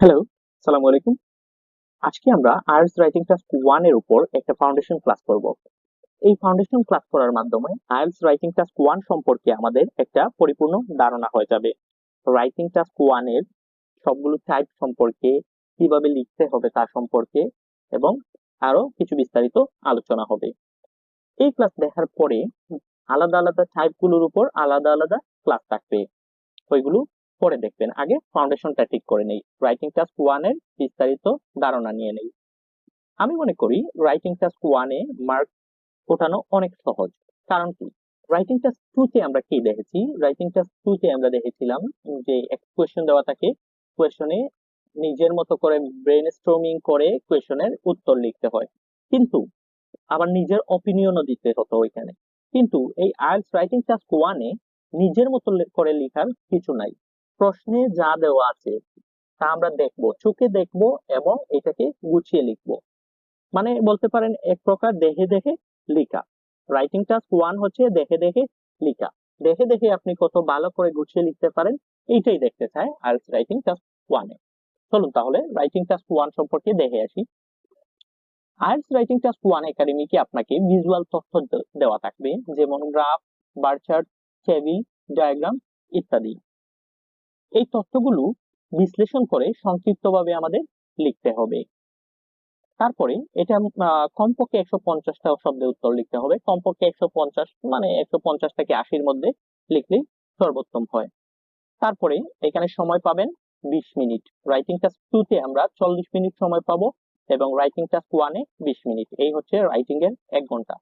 Hello সালাম আলাইকুম। আজকে আমরা আয়ার্স রাইটিং ক্লাস ওয়ানের উপর একটা ফাউন্ডেশন ক্লাস করব। এই ফাউন্ডেশন ক্লাস করার মাধ্যমে আয়ার্স রাইটিং ক্লাস ওয়ান সম্পর্কে আমাদের একটা পরিপূর্ণ ধারণা হয়ে যাবে। রাইটিং ক্লাস ওয়ানের সবগুলো টাইপ সম্পর্কে, কীভাবে লিখতে হবে তার সম্পর্কে এবং আরও কিছু বিস্তারিত আলোচনা হবে। এই ক্লাস দেখার পরে আলাদা আলাদা টাইপগুলোর উপর আলাদা আলাদা ক্লাস থাকবে। ওইগুলো পরে দেখবেন। আগে ফাউন্ডেশনটা ঠিক করে নেই। রাইটিং টাস্ক ওয়ানের বিস্তারিত ধারণা নিয়ে নেই। আমি মনে করি রাইটিং টাস্ক ওয়ানে মার্ক ওঠানো অনেক সহজ। কারণ কি? রাইটিং টাস্ক টু তে আমরা কি দেখেছি? রাইটিং টাস্ক টু তে আমরা দেখেছিলাম যে একটা কোয়েশ্চেন দেওয়া থাকে কোয়েশ্চনে নিজের মতো করে ব্রেন স্ট্রমিং করে কোয়েশ্চনের উত্তর লিখতে হয়। কিন্তু আবার নিজের অপিনিয়নও দিতে হতো ওইখানে। কিন্তু এই আইএলস রাইটিং টাস্ক ওয়ানে নিজের মতো করে লেখার কিছু নাই। প্রশ্নে যা দেওয়া আছে, তা আমরা দেখব। চোখে দেখব এবং এটাকে গুছিয়ে লিখব। মানে বলতে পারেন, এক প্রকার দেখে দেখে লিখা। রাইটিং টাস্ক ওয়ান হচ্ছে দেখে দেখে লিখা। দেখে দেখে আপনি কত ভালো করে গুছিয়ে লিখতে পারেন, এইটাই দেখতে চায় আইএলস রাইটিং টাস্ক ওয়ানে চলুন তাহলে রাইটিং টাস্ক ওয়ান সম্পর্কে দেখে আসি। আইএলস রাইটিং টাস্ক ওয়ান একাডেমিকে আপনাকে ভিজুয়াল তথ্য দেওয়া থাকবে, যেমন graph bar chart table diagram ইত্যাদি। এই তথ্যগুলো বিশ্লেষণ করে সংক্ষিপ্তভাবে আমাদের লিখতে হবে। তারপরে এটা কমপক্ষে একশো পঞ্চাশটা শব্দে উত্তর লিখতে হবে। কমপক্ষে একশো পঞ্চাশ মানে একশো পঞ্চাশ থেকে আশির মধ্যে লিখলেই সর্বোত্তম হয়। তারপরে এখানে সময় পাবেন বিশ মিনিট। রাইটিং টাস্ক টু তে আমরা চল্লিশ মিনিট সময় পাবো এবং রাইটিং টাস্ক ওয়ানে বিশ মিনিট। এই হচ্ছে রাইটিং এর এক ঘণ্টা।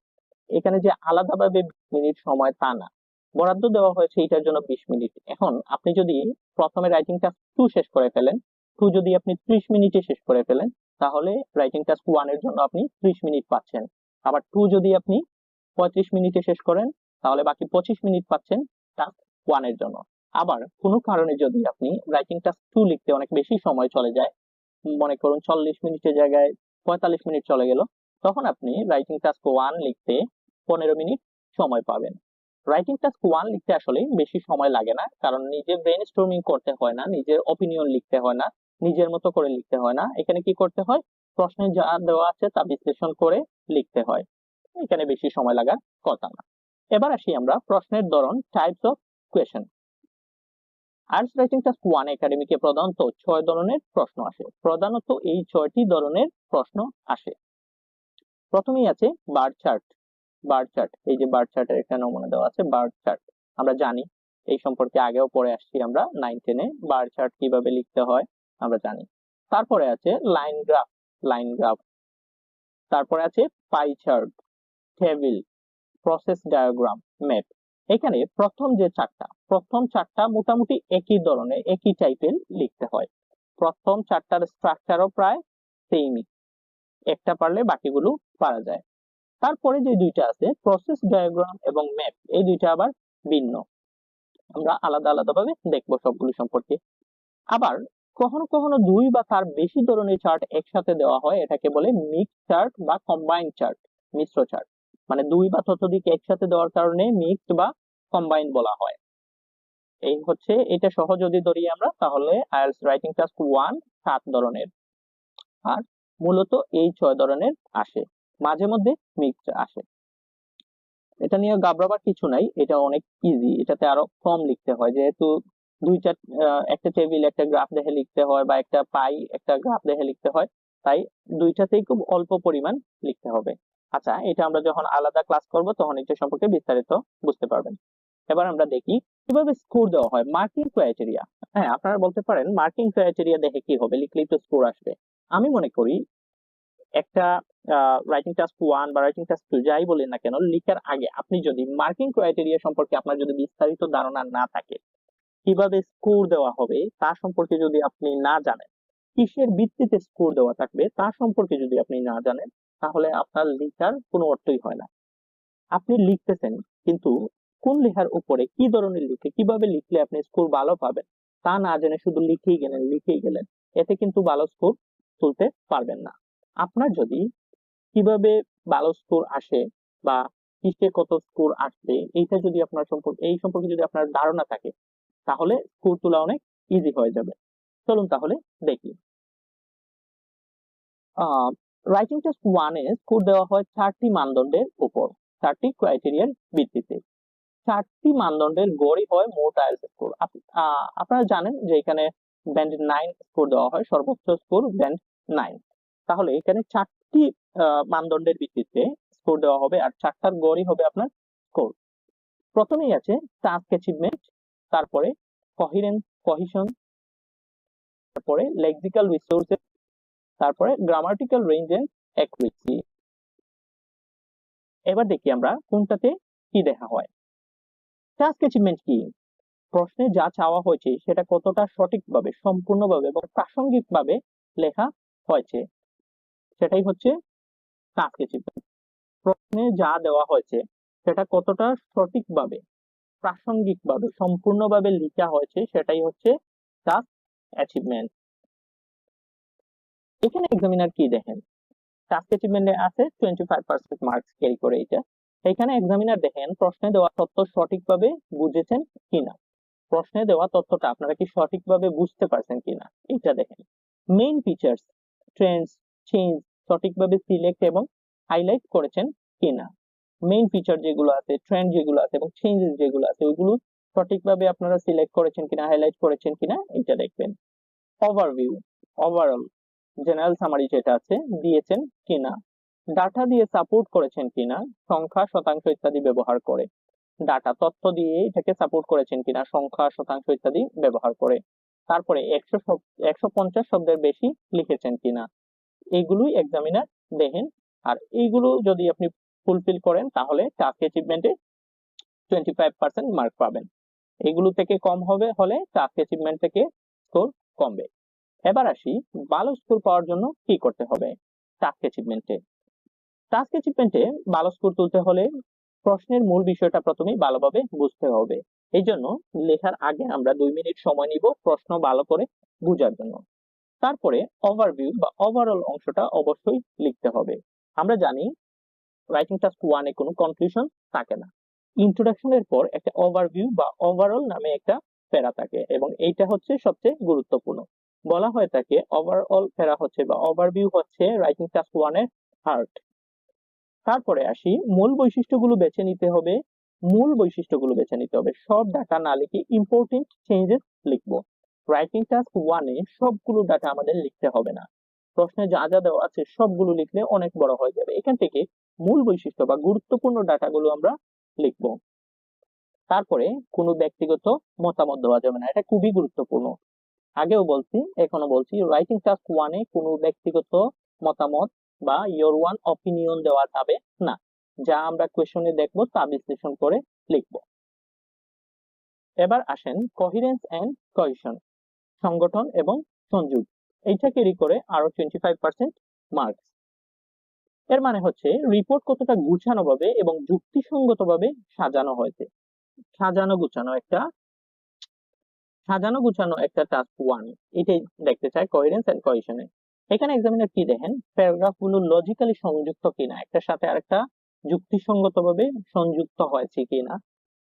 এখানে যে আলাদাভাবে বিশ মিনিট সময় তা না। বরাদ্দ দেওয়া হয়েছে এটার জন্য বিশ মিনিট। এখন আপনি যদি প্রথমে রাইটিং টাস্ক টু শেষ করে ফেলেন টু যদি আপনি ত্রিশ মিনিটে শেষ করে ফেলেন, তাহলে রাইটিং টাস্ক ওয়ানের জন্য আপনি ত্রিশ মিনিট পাচ্ছেন। আবার টু যদি আপনি পঁয়ত্রিশ মিনিটে শেষ করেন, তাহলে বাকি পঁচিশ মিনিট পাচ্ছেন টাস্ক ওয়ানের জন্য। আবার কোনো কারণে যদি আপনি রাইটিং টাস্ক টু লিখতে অনেক বেশি সময় চলে যায়, মনে করুন চল্লিশ মিনিটের জায়গায় পঁয়তাল্লিশ মিনিট চলে গেল, তখন আপনি রাইটিং টাস্ক ওয়ান লিখতে পনেরো মিনিট সময় পাবেন। রাইটিং টাস্ক ওয়ান লিখতে আসলে বেশি সময় লাগে না, কারণ নিজে ব্রেন স্টর্মিং করতে হয় না, নিজের অপিনিয়ন লিখতে হয় না, নিজের মতো করে লিখতে হয় না। এখানে কি করতে হয়? প্রশ্নে যা দেওয়া আছে তা বিশ্লেষণ করে লিখতে হয়। এখানে বেশি সময় লাগার কথা না। এবার আসি আমরা প্রশ্নের ধরন types of question IELTS writing task one একাডেমিকে প্রধানত ছয় ধরনের প্রশ্ন আসে। প্রধানত এই ছয়টি ধরনের প্রশ্ন আসে। প্রথমেই আছে বার চার্ট বার চার্ট, এই যে বার চার্টের একটা নমুনা দেওয়া আছে, বার চার্ট। আমরা জানি, এই সম্পর্কে আগেও পড়ে আসছি আমরা নাইন টেনে বার চার্ট কীভাবে লিখতে হয়, আমরা জানি। তারপরে আছে লাইন গ্রাফ লাইন গ্রাফ তারপরে আছে pie chart table process diagram map এখানে প্রথম যে চারটা প্রথম চারটা মোটামুটি একই ধরনের, একই টাইপের লিখতে হয়। প্রথম চারটার স্ট্রাকচারও প্রায় সেমই একটা পারলে বাকিগুলো পারা যায়। তারপরে যে দুইটা আছে প্রসেস ডায়াগ্রাম এবং ম্যাপ এই দুইটা আবার ভিন্ন। আমরা আলাদা আলাদা ভাবে দেখব সবগুলো সম্পর্কে। আবার কখনো কখনো দুই বা তার বেশি ধরনের চার্ট একসাথে দেওয়া হয়, এটাকে বলে মিক্স চার্ট বা কম্বাইন চার্ট মিশ্র চার্ট মানে দুই বা ততোধিক একসাথে দেওয়ার কারণে মিক্সড বা কম্বাইন বলা হয়। এই হচ্ছে, এটা সহ যদি ধরি আমরা, তাহলে আইএলস রাইটিং টাস্ক ওয়ান সাত ধরনের। আর মূলত এই ছয় ধরনের আসে। মাঝে মধ্যে মিক্সড আসে। এটা নিয়ে ঘাবড়াবার কিছু নাই এটা অনেক ইজি এটাতে আরও কম লিখতে হয়। যেহেতু দুইটা আহ, একটা টেবিল একটা গ্রাফ দেখে লিখতে হয় বা একটা পাই একটা গ্রাফ দেখে লিখতে হয় তাই দুইটাতেই খুব অল্প পরিমাণ লিখতে হবে। আচ্ছা এটা আমরা যখন আলাদা ক্লাস করব তখন এটা সম্পর্কে বিস্তারিত বুঝতে পারবেন। এবার আমরা দেখি কীভাবে স্কোর দেওয়া হয়। মার্কিং ক্রাইটেরিয়া হ্যাঁ আপনারা বলতে পারেন মার্কিং ক্রাইটেরিয়া দেখে কি হবে লিখলেই তো স্কোর আসবে। আমি মনে করি একটা রাইটিং টাস্ক ওয়ান বা রাইটিং টাস্ক টু যাই বলেন না কেন, লিখার আগে আপনি যদি মার্কিং ক্রাইটেরিয়া সম্পর্কে আপনার যদি বিস্তারিত ধারণা না থাকে, কীভাবে স্কোর দেওয়া হবে তা সম্পর্কে যদি আপনি না জানেন, কিসের ভিত্তিতে স্কোর দেওয়া থাকবে তা সম্পর্কে যদি আপনি না জানেন, তাহলে আপনার লেখার কোনো অর্থই হয় না। আপনি লিখতেছেন, কিন্তু কোন লেখার উপরে কি ধরনের লিখে, কীভাবে লিখলে আপনি স্কোর ভালো পাবেন, তা না জেনে শুধু লিখেই গেলেন লিখেই গেলেন, এতে কিন্তু ভালো স্কোর তুলতে পারবেন না। আপনার যদি কীভাবে ভালো স্কোর আসে বা কিসে কত স্কোর আসবে এইটা যদি আপনার সম্পর্কে এই সম্পর্কে যদি আপনার ধারণা থাকে, তাহলে স্কোর তোলা অনেক ইজি হয়ে যাবে। চলুন তাহলে দেখি। রাইটিং টেস্ট ওয়ানে স্কোর দেওয়া হয় চারটি মানদণ্ডের উপর, চারটি ক্রাইটেরিয়ার ভিত্তিতে। চারটি মানদণ্ডের গড়ই হয় মোট আইএলস স্কোর আপনারা জানেন যে এখানে ব্যান্ড নাইন স্কোর দেওয়া হয়, সর্বোচ্চ স্কোর ব্যান্ড নাইন তাহলে এখানে চারটি মানদণ্ডের ভিত্তিতে স্কোর দেওয়া হবে আর চারটার গড়ই হবে আপনার স্কোর প্রথমেই আছে টাস্ক অ্যাচিভমেন্ট তারপরে কহিরেন্স কহিশন তারপরে লেক্সিক্যাল রিসোর্সেস তারপরে গ্রামাটিক্যাল রেঞ্জ এন্ড অ্যাকুরেসি এবার দেখি আমরা কোনটাতে কি দেখা হয়। টাস্ক অ্যাচিভমেন্ট কি? প্রশ্নে যা চাওয়া হয়েছে সেটা কতটা সঠিকভাবে, সম্পূর্ণভাবে এবং প্রাসঙ্গিকভাবে লেখা হয়েছে। সেটাই হচ্ছে অ্যাচিভমেন্ট প্রশ্নে যা দেওয়া হয়েছে, সেটা কতটা সঠিকভাবে, প্রাসঙ্গিকভাবে, সম্পূর্ণভাবে লেখা হয়েছে, সেটাই হচ্ছে টাস্ক অ্যাচিভমেন্ট এখানে এক্সামিনার কি দেখেন? টাস্ক অ্যাচিভমেন্টে আছে twenty five percent marks carry করে এটা এখানে এক্সামিনার দেখেন, প্রশ্নে দেওয়া তথ্য সঠিকভাবে বুঝেছেন কিনা? প্রশ্নে দেওয়া তথ্যটা আপনারা কি সঠিকভাবে বুঝতে পারছেন কিনা? এটা দেখেন। মেইন ফিচার্স ট্রেন্ডস চেঞ্জ সঠিকভাবে সিলেক্ট এবং হাইলাইট করেছেন কিনা। মেইন ফিচার যেগুলো আছে ট্রেন্ড যেগুলো আছে এবং চেঞ্জেস যেগুলো আছে, ওইগুলো সঠিকভাবে আপনারা সিলেক্ট করেছেন কিনা হাইলাইট করেছেন কিনা, এটা দেখবেন। ওভারভিউ ওভারঅল জেনারেল সামারি যেটা আছে, দিয়েছেন কিনা। ডাটা দিয়ে সাপোর্ট করেছেন কিনা, সংখ্যা, শতাংশ ইত্যাদি ব্যবহার করে। ডাটা তথ্য দিয়ে এটাকে সাপোর্ট করেছেন কিনা, সংখ্যা, শতাংশ ইত্যাদি ব্যবহার করে। তারপরে একশো একশো পঞ্চাশ শব্দের বেশি লিখেছেন কিনা। এইগুলোই এক্সামিনার দেখেন। আর এইগুলো যদি আপনি ফুলফিল করেন, তাহলে টাস্ক অ্যাচিভমেন্টে টোয়েন্টি ফাইভ পার্সেন্ট মার্ক পাবেন। এগুলো থেকে কম হবে, হলে টাস্ক অ্যাচিভমেন্ট থেকে স্কোর কমবে। এবার আসি, ভালো স্কোর পাওয়ার জন্য কি করতে হবে টাস্ক অ্যাচিভমেন্টে টাস্ক অ্যাচিভমেন্টে ভালো স্কোর তুলতে হলে প্রশ্নের মূল বিষয়টা প্রথমেই ভালোভাবে বুঝতে হবে। এই জন্য লেখার আগে আমরা দুই মিনিট সময় নিব প্রশ্ন ভালো করে বোঝার জন্য। তারপরে ওভারভিউ বা ওভারঅল অংশটা অবশ্যই লিখতে হবে। আমরা জানি রাইটিং টাস্ক ওয়ানে কোনো কনক্লুশন থাকে না। ইন্ট্রোডাকশনের পর একটা ওভারভিউ বা ওভারঅল নামে একটা প্যারা থাকে এবং এইটা হচ্ছে সবচেয়ে গুরুত্বপূর্ণ। বলা হয় থাকে ওভারঅল প্যারা হচ্ছে বা ওভারভিউ হচ্ছে রাইটিং টাস্ক ওয়ানের হার্ট তারপরে আসি, মূল বৈশিষ্ট্যগুলো বেছে নিতে হবে। মূল বৈশিষ্ট্যগুলো বেছে নিতে হবে। সব ডাটা না লিখে ইম্পর্টেন্ট চেঞ্জেস লিখব। রাইটিং টাস্ক ওয়ানে সবগুলো ডাটা আমাদের লিখতে হবে না। প্রশ্নে যা যা দেওয়া আছে সবগুলো লিখলে অনেক বড় হয়ে যাবে। এখান থেকে মূল বৈশিষ্ট্য বা গুরুত্বপূর্ণ ডাটাগুলো আমরা লিখব। তারপরে কোনো ব্যক্তিগত মতামত দেওয়া যাবে না। এটা খুবই গুরুত্বপূর্ণ। আগেও বলছি, এখনও বলছি রাইটিং টাস্ক ওয়ানে কোনো ব্যক্তিগত মতামত বা ইয়োর ওয়ান অপিনিয়ন দেওয়া যাবে না। যা আমরা কোয়েশনে দেখব, তা বিশ্লেষণ করে লিখব। এবার আসেন কহিরেন্স এন্ড কহিশন সংগঠন এবং সংযোগ। এইটা ক্যারি করে আরও টোয়েন্টি ফাইভ পার্সেন্ট মার্কস এর মানে হচ্ছে রিপোর্ট কতটা গুছানো ভাবে এবং যুক্তিসঙ্গত ভাবে সাজানো হয়েছে। সাজানো গুছানো একটা, সাজানো গুছানো একটা টাস্ক ওয়ান এটাই দেখতে চাই কোহেরেন্স এন্ড কোহেশনে এখানে এক্সামিনার কি দেখেন? প্যারাগ্রাফগুলো লজিক্যালি সংযুক্ত কিনা, একটার সাথে আরেকটা যুক্তিসঙ্গত ভাবে সংযুক্ত হয়েছে কিনা।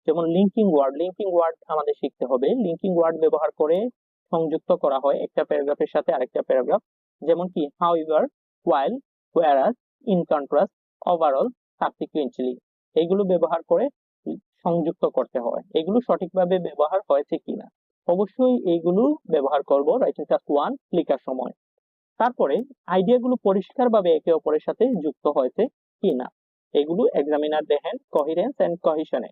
যেমন লিঙ্কিং ওয়ার্ড লিঙ্কিং ওয়ার্ড আমাদের শিখতে হবে। লিঙ্কিং ওয়ার্ড ব্যবহার করে সংযুক্ত করা হয় একটা প্যারাগ্রাফের সাথে আরেকটা প্যারাগ্রাফ। যেমন কি however while whereas in contrast overall subsequently এগুলো ব্যবহার করে সংযুক্ত করতে হয়। এগুলো সঠিকভাবে ব্যবহার হয়েছে কিনা? অবশ্যই এইগুলো ব্যবহার করব রাইটিং টাস্ক ওয়ান লেখার সময়। তারপরে আইডিয়াগুলো পরিষ্কারভাবে একে অপরের সাথে যুক্ত হয়েছে কিনা? এগুলো এক্সামিনার দেখেন কহিরেন্স এন্ড কহিশনে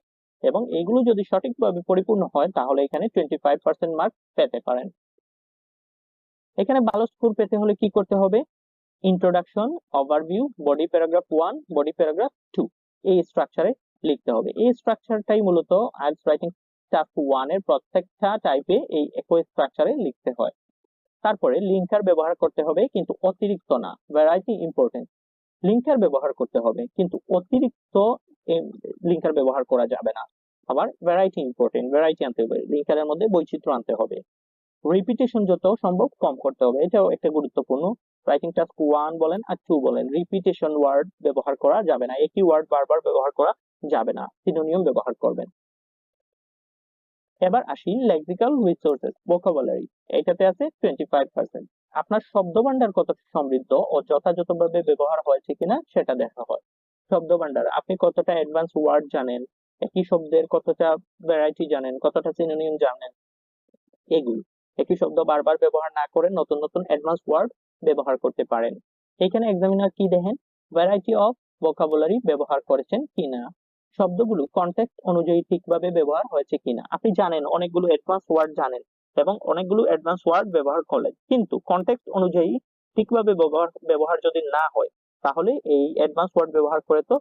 এবং এগুলো যদি সঠিকভাবে পরিপূর্ণ হয়, তাহলে এখানে টোয়েন্টি ফাইভ পার্সেন্ট মার্ক পেতে পারেন। এখানে ভালো স্কোর পেতে হলে কি করতে হবে? Introduction overview body paragraph one body paragraph two এই স্ট্রাকচারে লিখতে হবে। এই স্ট্রাকচারটাই মূলত আইএলটিএস রাইটিং টাস্ক ওয়ানের প্রত্যেকটা টাইপে এই একই স্ট্রাকচারে লিখতে হয়। তারপরে লিঙ্কার ব্যবহার করতে হবে, কিন্তু অতিরিক্ত না। ভ্যারাইটি ইম্পর্টেন্ট লিঙ্কার ব্যবহার করতে হবে, কিন্তু অতিরিক্ত লিঙ্কার ব্যবহার করা যাবে না। আবার ভ্যারাইটি ইম্পর্টেন্ট ভ্যারাইটি আনতে হবে লিঙ্কারের মধ্যে বৈচিত্র্য আনতে হবে। রিপিটেশন যত সম্ভব কম করতে হবে, এটাও একটা গুরুত্বপূর্ণ। রাইটিং টাস্ক ওয়ান বলেন আর টু বলেন রিপিটেশন ওয়ার্ড ব্যবহার করা যাবে না, একই ওয়ার্ড বারবার ব্যবহার করা যাবে না সিনোনিয়াম ব্যবহার করবেন। এবার আসি লেক্সিক্যাল রিসোর্সেস ভোকাবুলারি এটাতে আছে টোয়েন্টি ফাইভ পার্সেন্ট আপনার শব্দ ভান্ডার কতটা সমৃদ্ধ ও যথাযথভাবে ব্যবহার হয়েছে কিনা সেটা দেখা হয়। শব্দ ভান্ডার আপনি কতটা অ্যাডভান্স ওয়ার্ড জানেন? একই শব্দের কতটা ভ্যারাইটি জানেন? কতটা সিনোনিম জানেন? এগুলো। একই শব্দ বারবার ব্যবহার না করে নতুন নতুন অ্যাডভান্স ওয়ার্ড ব্যবহার করতে পারেন। এখানে এক্সামিনার কি দেখেন? ভ্যারাইটি অফ ভোকাবুলারি ব্যবহার করেছেন কিনা? শব্দগুলো কনটেক্সট অনুযায়ী ঠিকভাবে ব্যবহার হয়েছে কিনা? আপনি জানেন, অনেকগুলো অ্যাডভান্স ওয়ার্ড জানেন। এবং অনেকগুলো অ্যাডভান্স ওয়ার্ড ব্যবহার করলেন কিন্তু কনটেক্সট অনুযায়ী ঠিকভাবে ব্যবহার ব্যবহার যদি না হয়, তাহলে এই অ্যাডভান্স ওয়ার্ড ব্যবহার করে তো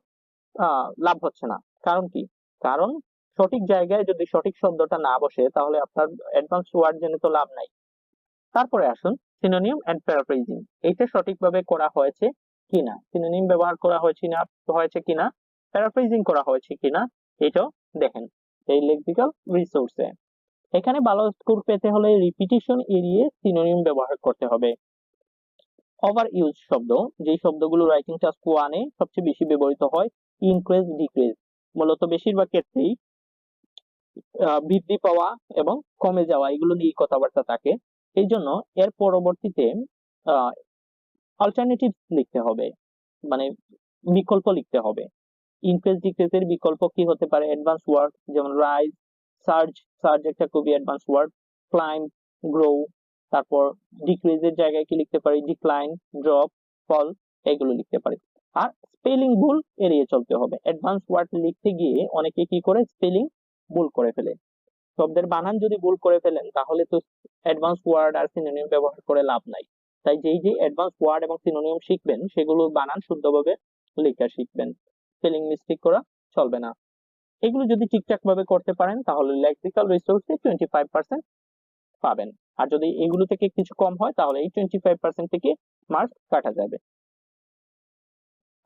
লাভ হচ্ছে না। কারণ কি? কারণ সঠিক জায়গায় যদি সঠিক শব্দটা না বসে, তাহলে আপনার অ্যাডভান্স ওয়ার্ড জেনে তো লাভ নাই। তারপরে আসুন সিনোনিম এন্ড প্যারাফ্রেজিং এটা সঠিকভাবে করা হয়েছে কিনা? সিনোনিম ব্যবহার করা হয়েছে না, হয়েছে কিনা? প্যারাফ্রেজিং করা হয়েছে কিনা? এটাও দেখেন। এই লেক্সিক্যাল রিসোর্সে এখানে ভালো স্কোর পেতে হলে রিপিটিশন এড়িয়ে সিনোনিম ব্যবহার করতে হবে। ওভার ইউজ শব্দ, যেই শব্দগুলো রাইটিং টাস্ক ওয়ানে সবচেয়ে বেশি ব্যবহৃত হয় ইনক্রিজ ডিক্রিজ মূলত বেশিরভাগ ক্ষেত্রেই বৃদ্ধি পাওয়া এবং কমে যাওয়া, এগুলো নিয়ে কথাবার্তা থাকে। এই জন্য এর পরবর্তীতে অল্টারনেটিভ লিখতে হবে মানে বিকল্প লিখতে হবে। ইনক্রিজ ডিক্রিজের বিকল্প কি হতে পারে? অ্যাডভান্স ওয়ার্ড যেমন রাইজ সার্জ সার্জ একটা খুবই অ্যাডভান্স ওয়ার্ড ক্লাইম গ্রো তারপর ডিক্রিজের জায়গায় কি লিখতে পারি? ডিক্লাইন ড্রপ ফল এগুলো লিখতে পারি। আর স্পেলিং ভুল এড়িয়ে চলতে হবে। অ্যাডভান্স ওয়ার্ড লিখতে গিয়ে অনেকে কি করে? স্পেলিং ভুল করে ফেলে। শব্দের বানান যদি ভুল করে ফেলেন, তাহলে তো অ্যাডভান্স ওয়ার্ড আর সিনোনিম ব্যবহার করে লাভ নাই। তাই যেই যে অ্যাডভান্স ওয়ার্ড এবং সিনোনিম শিখবেন, সেগুলো বানান শুদ্ধভাবে লেখা শিখবেন। স্পেলিং মিস্টেক করা চলবে না। এগুলো যদি ঠিকঠাক ভাবে করতে পারেন, তাহলে লেক্সিক্যাল রিসোর্সে টোয়েন্টি ফাইভ পার্সেন্ট পাবেন। আর যদি এগুলো থেকে কিছু কম হয়, তাহলে এই টোয়েন্টি ফাইভ পার্সেন্ট থেকে মার্কস কাটা যাবে।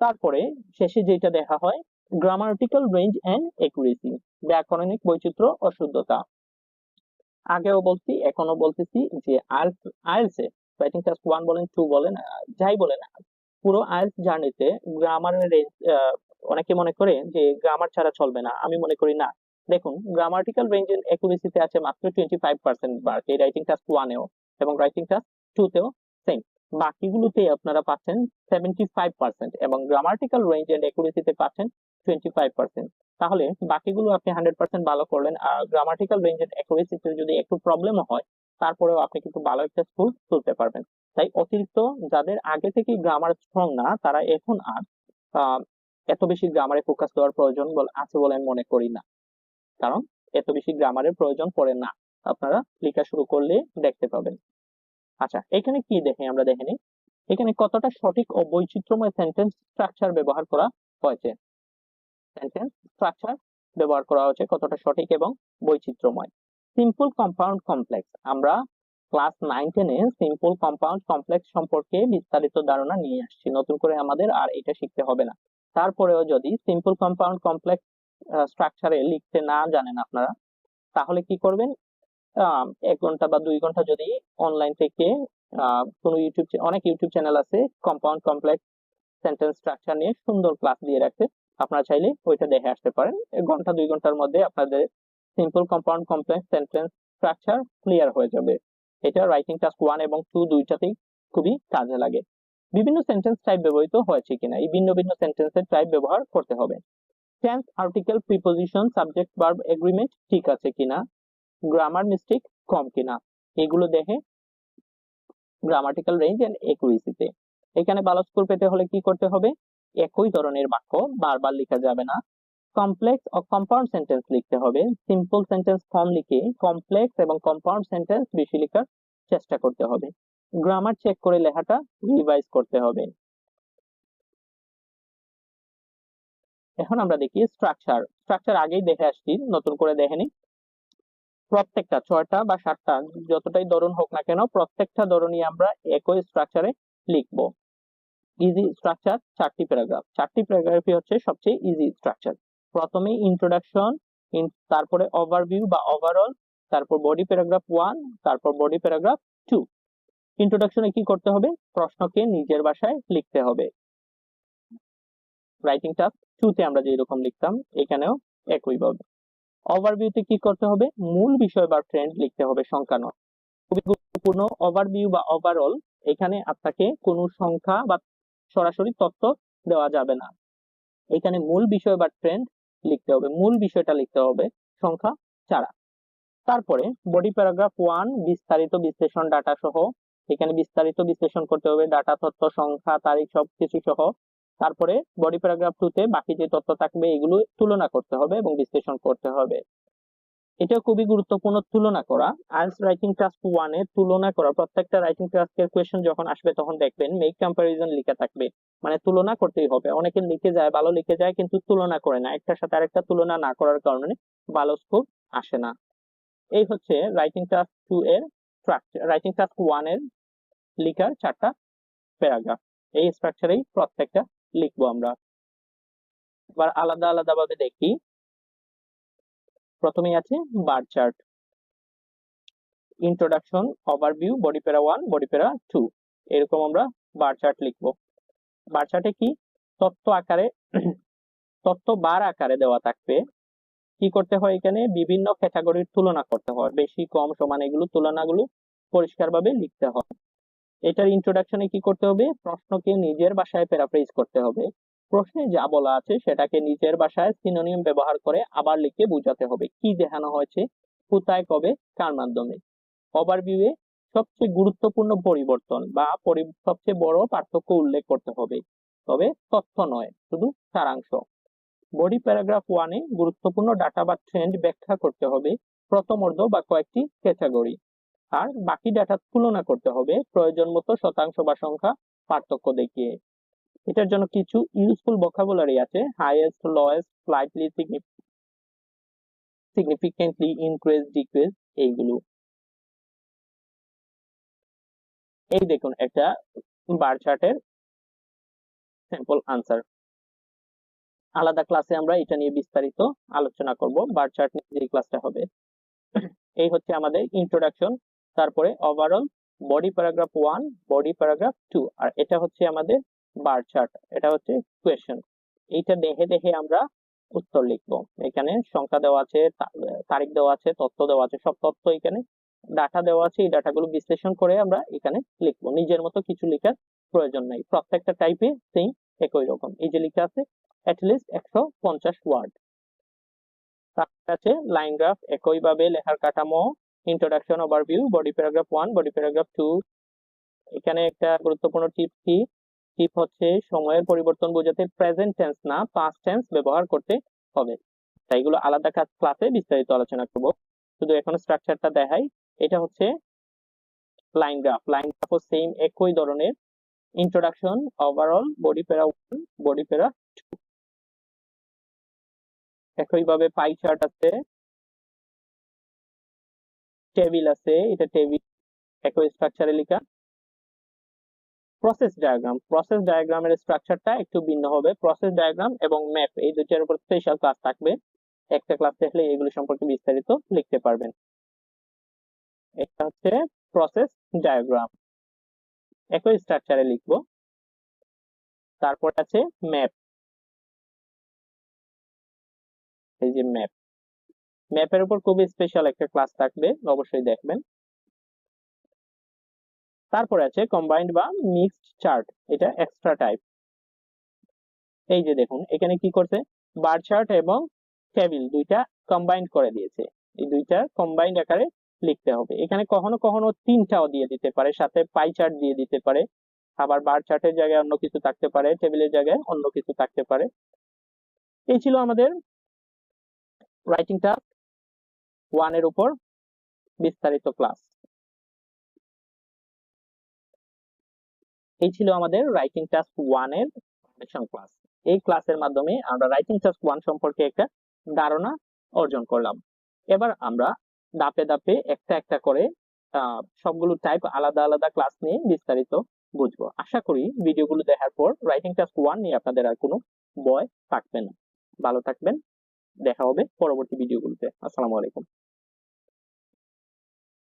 তারপরে শেষে যেটা দেখা হয় গ্রামাটিক্যাল রেঞ্জ এন্ড একুরেসি ব্যাকরণিক বৈচিত্র্য ও শুদ্ধতা। আগেও বলছি এখনও বলতেছি যে আইএলস এ রাইটিং টাস্ক ওয়ান বলেন টু বলেন, যাই বলেন পুরো আইএলস জার্নিতে গ্রামারের অনেকে মনে করে যে গ্রামার ছাড়া চলবে না। আমি মনে করি না। দেখুন গ্রামাটিক্যাল রেঞ্জ এন্ড একুরেসিতে আছে মাত্র টোয়েন্টি ফাইভ পার্সেন্ট মার্ক এই রাইটিং টাস্ক ওয়ানেও এবং রাইটিং টাস্ক টুতেও সেম বাকিগুলোতে আপনারা পাচ্ছেন সেভেন্টি ফাইভ পার্সেন্ট এবং গ্রামাটিক্যাল রেঞ্জ এন্ড একুরেসিতে পাচ্ছেন টোয়েন্টি ফাইভ পার্সেন্ট তাহলে বাকিগুলো আপনি হান্ড্রেড পার্সেন্ট ভালো করলেন, আর গ্রামাটিক্যাল রেঞ্জ এন্ড একুরেসিতে যদি একটু প্রবলেমও হয়, তারপরেও আপনি কিন্তু ভালো একটা স্কোর তুলতে পারবেন। তাই অতিরিক্ত যাদের আগে থেকেই গ্রামার স্ট্রং না, তারা এখন আর এত বেশি গ্রামারে ফোকাস দেওয়ার প্রয়োজন আছে বলে আমি মনে করি না। কারণ এত বেশি গ্রামারের প্রয়োজন পড়ে না। আপনারা লেখা শুরু করলে দেখতে পাবেন। আচ্ছা এখানে কি দেখে আমরা দেখে নিই? এখানে কতটা সঠিক ও বৈচিত্র্যময় সেন্টেন্স স্ট্রাকচার ব্যবহার করা হয়েছে? সেন্টেন্স স্ট্রাকচার ব্যবহার করা হয়েছে কতটা সঠিক এবং বৈচিত্র্যময়? সিম্পল কম্পাউন্ড কমপ্লেক্স আমরা ক্লাস নাইন টেনে সিম্পল কম্পাউন্ড কমপ্লেক্স সম্পর্কে বিস্তারিত ধারণা নিয়ে আসছি। নতুন করে আমাদের আর এটা শিখতে হবে না। তারপরেও যদি সিম্পল কম্পাউন্ড কমপ্লেক্স স্ট্রাকচারে লিখতে না জানেন আপনারা, তাহলে কি করবেন? এক ঘণ্টা বা দুই ঘণ্টা যদি অনলাইন থেকে কোনো ইউটিউব অনেক ইউটিউব চ্যানেল আছে কম্পাউন্ড কমপ্লেক্স সেন্টেন্স স্ট্রাকচার নিয়ে সুন্দর ক্লাস দিয়ে রাখছে আপনারা চাইলে ওইটা দেখে আসতে পারেন। এক ঘণ্টা, দুই ঘণ্টার মধ্যে আপনাদের simple compound complex sentence structure clear হয়ে যাবে। এটা রাইটিং টাস্ক ওয়ান এবং টু দুইটাতেই খুবই কাজে লাগে। বিভিন্ন সেন্টেন্স টাইপ ব্যবহৃত হয়েছে কিনা, এই ভিন্ন ভিন্ন সেন্টেন্সের টাইপ ব্যবহার করতে হবে। Tense article preposition subject verb agreement ঠিক আছে কিনা গ্রামার মিস্টেক কম কিনা, এগুলো দেখে গ্রামাটিক্যাল রেঞ্জ এন্ড একুরেসিতে এখানে ভালো স্কোর পেতে হলে কি করতে হবে? একই ধরনের বাক্য বারবার লেখা যাবে না। কমপ্লেক্স ও কম্পাউন্ড সেন্টেন্স লিখতে হবে। সিম্পল সেন্টেন্স ফর্ম লিখে কমপ্লেক্স এবং কম্পাউন্ড সেন্টেন্স বেশি লেখার চেষ্টা করতে হবে। গ্রামার চেক করে লেখাটা রিভাইজ করতে হবে। এখন আমরা দেখি স্ট্রাকচার স্ট্রাকচার আগেই দেখে আসছি, নতুন করে দেখেনি প্রত্যেকটা, ছয়টা বা সাতটা, যতটাই ধরন হোক না কেন, প্রত্যেকটা ধরনই আমরা একই স্ট্রাকচারে লিখব। ইজি স্ট্রাকচার চারটি প্যারাগ্রাফ চারটি প্যারাগ্রাফই হচ্ছে সবচেয়ে ইজি স্ট্রাকচার প্রথমে ইন্ট্রোডাকশন তারপরে ওভারভিউ বা ওভারঅল তারপর বডি প্যারাগ্রাফ ওয়ান তারপর বডি প্যারাগ্রাফ টু ইন্ট্রোডাকশনে কি করতে হবে? প্রশ্নকে নিজের ভাষায় লিখতে হবে। রাইটিং টাস্ক টুতে আমরা যেরকম লিখতাম, এখানেও একইভাবে ওভারভিউতে কি করতে হবে? মূল বিষয় বা ট্রেন্ড লিখতে হবে সংখ্যা নয়। খুবই গুরুত্বপূর্ণ ওভারভিউ বা ওভারঅল এখানে আপনাকে কোনো সংখ্যা বা সরাসরি তথ্য দেওয়া যাবে না। এখানে মূল বিষয় বা ট্রেন্ড লিখতে হবে। মূল বিষয়টা লিখতে হবে সংখ্যা ছাড়া তারপরে বডি প্যারাগ্রাফ ওয়ান বিস্তারিত বিশ্লেষণ ডাটা সহ, এখানে বিস্তারিত বিশ্লেষণ করতে হবে ডাটা তথ্য, সংখ্যা, তারিখ, সবকিছু সহ। তারপরে বডি প্যারাগ্রাফ টু তে বাকি যে তথ্য থাকবে, এগুলো তুলনা করতে হবে এবং বিশ্লেষণ করতে হবে। এটা খুবই গুরুত্বপূর্ণ তুলনা করা। আইএলস রাইটিং টাস্ক ওয়ানে তুলনা করা, প্রত্যেকটা রাইটিং টাস্কের কোয়েশ্চেন যখন আসবে তখন দেখবেন মেক কম্পারিজন লেখা থাকবে। মানে তুলনা করতেই হবে। অনেকে লিখে যায়, ভালো লিখে যায় কিন্তু তুলনা করে না। একটার সাথে আরেকটা তুলনা না করার কারণে ভালো স্কোর আসে না। এই হচ্ছে রাইটিং টাস্ক টু এর স্ট্রাকচার রাইটিং টাস্ক ওয়ানের লিখার চারটা প্যারাগ্রাফ এই স্ট্রাকচারেই প্রত্যেকটা লিখব আমরা। এবার আলাদা আলাদা ভাবে দেখি। প্রথমেই আছে bar chart introduction overview body para one body para two এরকম আমরা বার চার্ট লিখব। বার চার্টে কি? তথ্য আকারে তথ্য বার আকারে দেওয়া থাকবে। কি করতে হয় এখানে? বিভিন্ন ক্যাটাগরির তুলনা করতে হয়। বেশি, কম, সমান এগুলো তুলনাগুলো পরিষ্কারভাবে লিখতে হয়। এটার ইন্ট্রোডাকশনে কি করতে হবে? প্রশ্নকে নিজের ভাষায় প্যারাফ্রেজ করতে হবে। প্রশ্নে যা বলা আছে সেটাকে নিজের ভাষায় সিনোনিয়াম ব্যবহার করে আবার লিখে বোঝাতে হবে। কি দেখানো হয়েছে? কোথায়? কবে? কার মাধ্যমে? ওভারভিউয়ে সবচেয়ে গুরুত্বপূর্ণ পরিবর্তন বা সবচেয়ে বড় পার্থক্য উল্লেখ করতে হবে। তবে তথ্য নয়, শুধু সারাংশ। বডি প্যারাগ্রাফ ওয়ানে গুরুত্বপূর্ণ ডাটা বা ট্রেন্ড ব্যাখ্যা করতে হবে প্রথম অর্ধ বা কয়েকটি ক্যাটাগরি আর বাকি ডাটা তুলনা করতে হবে প্রয়োজন মতো শতাংশ বা সংখ্যা পার্থক্য দেখিয়ে। এটার জন্য কিছু ইউজফুল ভোকাবুলারি আছে। Highest lowest slightly significantly increase decrease এইগুলো। এই দেখুন একটা বার চার্টের স্যাম্পল আনসার আলাদা ক্লাসে আমরা এটা নিয়ে বিস্তারিত আলোচনা করব। বার চার্ট নিয়ে যে ক্লাসটা হবে। এই হচ্ছে আমাদের ইন্ট্রোডাকশন তারপরে overall body paragraph one body paragraph two আর এটা হচ্ছে আমাদের বার চার্ট এটা হচ্ছে কোয়েশন এইটা দেখে দেখে আমরা উত্তর লিখব। এখানে সংখ্যা দেওয়া আছে তারিখ দেওয়া আছে, তথ্য দেওয়া আছে, সব তথ্য এখানে। ডাটা দেওয়া আছে, এই ডাটাগুলো বিশ্লেষণ করে আমরা এখানে লিখব। নিজের মতো কিছু লেখার প্রয়োজন নাই। প্রত্যেকটা টাইপে সেম একই রকম। এই যে লেখা আছে অ্যাটলিস্ট একশো পঞ্চাশ ওয়ার্ড তার আছে লাইন গ্রাফ একইভাবে লেখার কাঠামো introduction overview body paragraph one body paragraph two এখানে একটা গুরুত্বপূর্ণ টিপ কি? টিপ হচ্ছে সময়ের পরিবর্তন বোঝাতে প্রেজেন্ট টেন্স না পাস্ট টেন্স ব্যবহার করতে হবে। তাই এগুলো আলাদা কাজ ক্লাসে বিস্তারিত আলোচনা করব। শুধু এখন স্ট্রাকচারটা দেখাই। এটা হচ্ছে লাইন গ্রাফ লাইন গ্রাফও সেম একই ধরনের। Introduction overall body para one body para two একইভাবে পাই চার্ট আছে। টেবিল আছে। এটা টেবিল একই স্ট্রাকচারে লেখা। প্রসেস ডায়াগ্রাম প্রসেস ডায়াগ্রামের স্ট্রাকচারটা একটু ভিন্ন হবে। প্রসেস ডায়াগ্রাম এবং ম্যাপ এই দুইটার উপর স্পেশাল ক্লাস থাকবে। একটা ক্লাস দেখলে এগুলো সম্পর্কে বিস্তারিত লিখতে পারবেন। এটা হচ্ছে প্রসেস ডায়াগ্রাম একই স্ট্রাকচারে লিখব। তারপর আছে ম্যাপ এই যে ম্যাপ ম্যাপের উপর খুবই স্পেশাল একটা ক্লাস থাকবে, অবশ্যই দেখবেন। তারপরে আছে কম্বাইন্ড বা মিক্সড চার্ট এটা এক্সট্রা টাইপ এই যে দেখুন, এখানে কি করছে? বার চার্ট এবং টেবিল দুইটা কম্বাইন্ড করে দিয়েছে। এই দুইটা কম্বাইন্ড আকারে লিখতে হবে। এখানে কখনো কখনো তিনটাও দিয়ে দিতে পারে, সাথে পাই চার্ট দিয়ে দিতে পারে। আবার বার চার্টের জায়গায় অন্য কিছু থাকতে পারে টেবিলের জায়গায় অন্য কিছু থাকতে পারে। এই ছিল আমাদের রাইটিং টাস্ক ওয়ানের উপর বিস্তারিত ক্লাস এই ছিল আমাদের রাইটিং টাস্ক ওয়ানের ফাউন্ডেশন ক্লাস এই ক্লাসের মাধ্যমে আমরা রাইটিং টাস্ক ওয়ান সম্পর্কে একটা ধারণা অর্জন করলাম। এবার আমরা ধাপে ধাপে একটা একটা করে সবগুলো টাইপ আলাদা আলাদা ক্লাস নিয়ে বিস্তারিত বুঝব। আশা করি ভিডিওগুলো দেখার পর রাইটিং টাস্ক ওয়ান নিয়ে আপনাদের আর কোনো ভয় থাকবে না। ভালো থাকবেন। দেখা হবে পরবর্তী ভিডিওগুলোতে আসসালামু আলাইকুম।